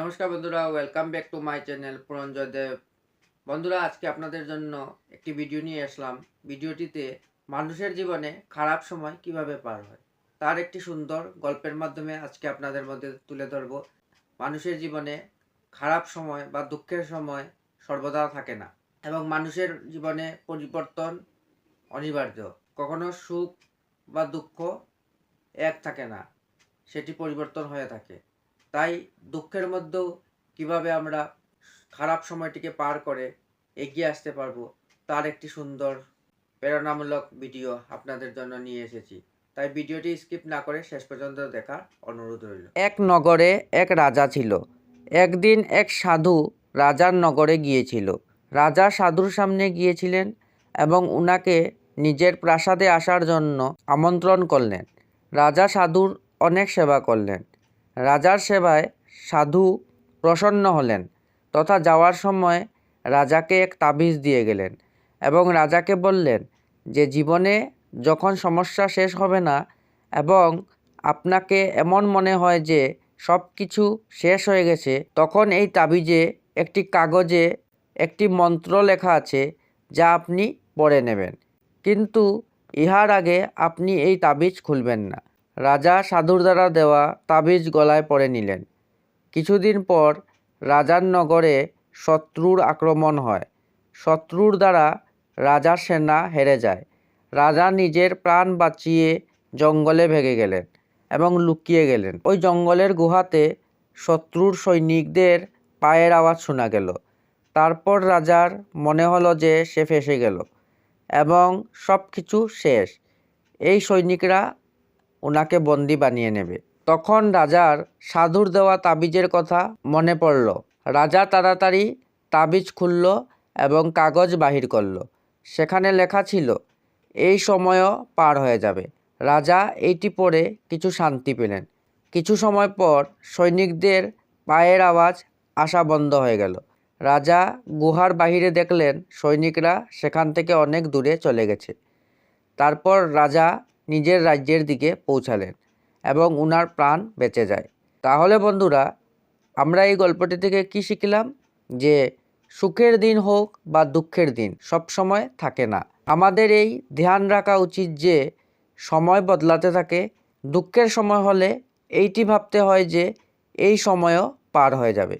নমস্কার বন্ধুরা welcome back to my channel Puranjoy Deb বন্ধুরা, আজকে আপনাদের জন্য একটি ভিডিও নিয়ে আসলাম। ভিডিওটিতে মানুষের জীবনে খারাপ সময় কীভাবে পার হয়, তার একটি সুন্দর গল্পের মাধ্যমে আজকে আপনাদের মধ্যে তুলে ধরব। মানুষের জীবনে খারাপ সময় বা দুঃখের সময় সর্বদা থাকে না, এবং মানুষের জীবনে পরিবর্তন অনিবার্য। কখনো সুখ বা দুঃখ এক থাকে না, সেটি পরিবর্তন হয়ে থাকে। তাই দুঃখের মধ্যেও কীভাবে আমরা খারাপ সময়টিকে পার করে এগিয়ে আসতে পারব, তার একটি সুন্দর প্রেরণামূলক ভিডিও আপনাদের জন্য নিয়ে এসেছি। তাই ভিডিওটি স্কিপ না করে শেষ পর্যন্ত দেখার অনুরোধ রইল। এক নগরে এক রাজা ছিল। একদিন এক সাধু রাজার নগরে গিয়েছিল। রাজা সাধুর সামনে গিয়েছিলেন এবং উনাকে নিজের প্রাসাদে আসার জন্য আমন্ত্রণ করলেন। রাজা সাধুর অনেক সেবা করলেন। রাজার সেবায় সাধু প্রসন্ন হলেন, তথা যাওয়ার সময় রাজাকে এক তাবিজ দিয়ে গেলেন এবং রাজাকে বললেন যে, জীবনে যখন সমস্যা শেষ হবে না এবং আপনাকে এমন মনে হয় যে, সব কিছু শেষ হয়ে গেছে, তখন এই তাবিজে একটি কাগজে একটি মন্ত্র লেখা আছে যা আপনি পড়ে নেবেন। কিন্তু ইহার আগে আপনি এই তাবিজ খুলবেন না। রাজা সাধুর দ্বারা দেওয়া তাবিজ গলায় পরে নিলেন। কিছুদিন পর রাজার নগরে শত্রুর আক্রমণ হয়। শত্রুর দ্বারা রাজার সেনা হেরে যায়। রাজা নিজের প্রাণ বাঁচিয়ে জঙ্গলে ভেগে গেলেন এবং লুকিয়ে গেলেন। ওই জঙ্গলের গুহাতে শত্রুর সৈনিকদের পায়ের আওয়াজ শোনা গেল। তারপর রাজার মনে হলো যে সে ফেসে গেল এবং সব কিছু শেষ। এই সৈনিকরা ওনাকে বন্দি বানিয়ে নেবে। তখন রাজার সাধুর দেওয়া তাবিজের কথা মনে পড়ল। রাজা তাড়াতাড়ি তাবিজ খুলল এবং কাগজ বাহির করল। সেখানে লেখা ছিল, এই সময়ও পার হয়ে যাবে। রাজা এইটি পড়ে কিছু শান্তি পেলেন। কিছু সময় পর সৈনিকদের পায়ের আওয়াজ আসা বন্ধ হয়ে গেল। রাজা গুহার বাহিরে দেখলেন সৈনিকরা সেখান থেকে অনেক দূরে চলে গেছে। তারপর রাজা নিজের রাজ্যের দিকে পৌঁছালেন এবং উনার প্রাণ বেঁচে যায়। তাহলে বন্ধুরা, আমরা এই গল্পটি থেকে কি শিখলাম? যে সুখের দিন হোক বা দুঃখের দিন, সব সময় থাকে না। আমাদের এই ধ্যান রাখা উচিত যে সময় বদলাতে থাকে, দুঃখের সময় হলে এইটি ভাবতে হয় যে এই সময়ও পার হয়ে যাবে।